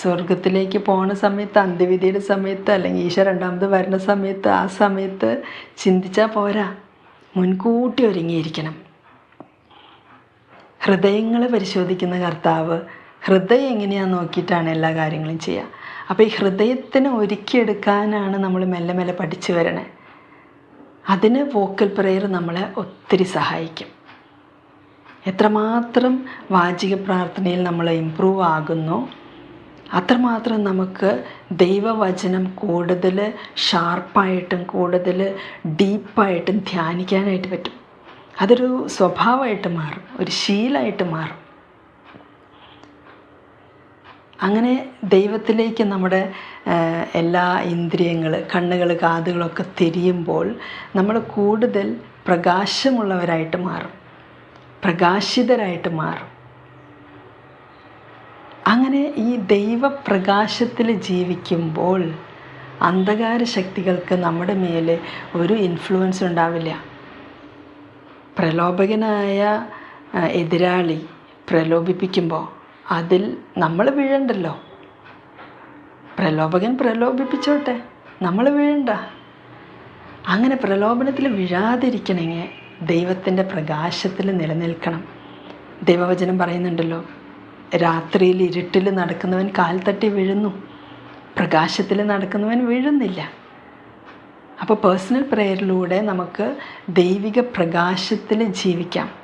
സ്വർഗത്തിലേക്ക് പോണ സമയത്ത് അന്ത്യവിധിയുടെ സമയത്ത് അല്ലെങ്കിൽ ഈശോ രണ്ടാമത് വരുന്ന സമയത്ത് ആ സമയത്ത് ചിന്തിച്ചാൽ പോരാ. മുൻകൂട്ടി ഒരുങ്ങിയിരിക്കണം. ഹൃദയങ്ങളെ പരിശോധിക്കുന്ന കർത്താവ് ഹൃദയം എങ്ങനെയാണെന്ന് നോക്കിയിട്ടാണ് എല്ലാ കാര്യങ്ങളും ചെയ്യുക അപ്പോൾ ഈ ഹൃദയത്തിന് ഒരുക്കിയെടുക്കാനാണ് നമ്മൾ മെല്ലെ മെല്ലെ പഠിച്ചു വരണേ. അതിന് വോക്കൽ പ്രെയർ നമ്മളെ ഒത്തിരി സഹായിക്കും. എത്രമാത്രം വാചിക പ്രാർത്ഥനയിൽ നമ്മൾ ഇമ്പ്രൂവ് ആകുന്നു അത്രമാത്രം നമുക്ക് ദൈവവചനം കൂടുതൽ ഷാർപ്പായിട്ടും കൂടുതൽ ഡീപ്പായിട്ടും ധ്യാനിക്കാനായിട്ട് പറ്റും. അതൊരു സ്വഭാവമായിട്ട് മാറും ഒരു ശീലമായിട്ട് മാറും. അങ്ങനെ ദൈവത്തിലേക്ക് നമ്മുടെ എല്ലാ ഇന്ദ്രിയങ്ങൾ കണ്ണുകൾ കാതുകളൊക്കെ തിരിയുമ്പോൾ നമ്മൾ കൂടുതൽ പ്രകാശമുള്ളവരായിട്ട് മാറും പ്രകാശിതരായിട്ട് മാറും. അങ്ങനെ ഈ ദൈവപ്രകാശത്തിൽ ജീവിക്കുമ്പോൾ അന്ധകാര ശക്തികൾക്ക് നമ്മുടെ മേൽ ഒരു ഇൻഫ്ലുവൻസ് ഉണ്ടാവില്ല. പ്രലോഭകനായ എതിരാളി പ്രലോഭിപ്പിക്കുമ്പോൾ അതിൽ നമ്മൾ വീഴണ്ടല്ലോ. പ്രലോഭകൻ പ്രലോഭിപ്പിച്ചോട്ടെ നമ്മൾ വീഴണ്ട. അങ്ങനെ പ്രലോഭനത്തിൽ വീഴാതിരിക്കണമെങ്കിൽ ദൈവത്തിന്റെ പ്രകാശത്തിൽ നിലനിൽക്കണം. ദൈവവചനം പറയുന്നുണ്ടല്ലോ രാത്രിയിൽ ഇരുട്ടിൽ നടക്കുന്നവൻ കാൽ തട്ടി വീഴുന്നു. പ്രകാശത്തിൽ നടക്കുന്നവൻ വീഴുന്നില്ല. അപ്പോൾ പേഴ്സണൽ പ്രെയറിലൂടെ നമുക്ക് ദൈവിക പ്രകാശത്തിൽ ജീവിക്കാം.